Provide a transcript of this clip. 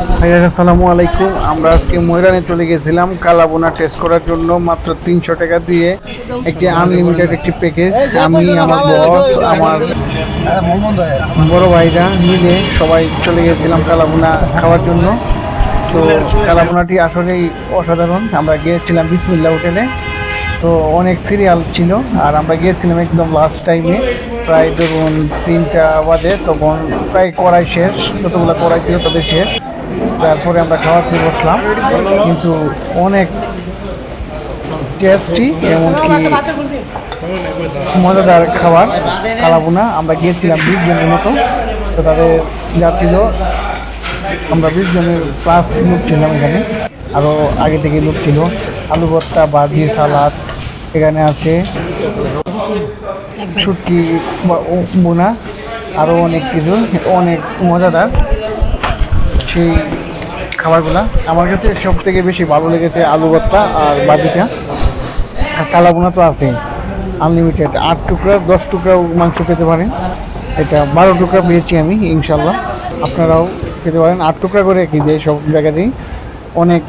আসসালামু আলাইকুম। আমরা আজকে ময়রানে চলে গেছিলাম। কালাবোনা টেস্ট করার জন্য মাত্র তিনশো টাকা দিয়ে একটি আনলিমিটেড একটি প্যাকেজ আমি, আমার বস আমার বড় ভাইরা মিলে সবাই চলে গেছিলাম কালাবোনা খাওয়ার জন্য। তো কালাবোনাটি আসলেই অসাধারণ। আমরা গিয়েছিলাম বিসমিল্লা হোটেলে। তো অনেক সিরিয়াল ছিল। আর আমরা গিয়েছিলাম একদম লাস্ট টাইমে প্রায় ধরুন তিনটা বাজে, তখন প্রায় কড়াই শেষ। যতগুলো কড়াই ছিল তাদের শেষ। তারপরে আমরা খাওয়া খেয়ে বসলাম। কিন্তু অনেক টেস্টি এমনকি মজাদার খাবার কালাবোনা আমরা গিয়েছিলাম বিশ জনের মতো। তো তাদের যা ছিল, আমরা বিশ জনের প্লাস লোক ছিলাম এখানে। আরও আগে থেকে লোক ছিল। আলু ভর্তা ভাজি সালাদ এখানে আছে। শুটকি বোনা আরও অনেক কিছু, অনেক মজাদার। সেই খাবারগুলা। আমার কাছে সব থেকে বেশি ভালো লেগেছে আলু ভর্তা আর বাজিটা। আর কালাবোনা তো আছেই। আনলিমিটেড আট টুকরা, দশ টুকরা মাংস পেতে পারেন। এটা বারো টুকরা পেয়েছি আমি ইনশাল্লাহ আপনারাও খেতে পারেন। আট টুকরা করে কি দেয় সব জায়গাতেই। অনেক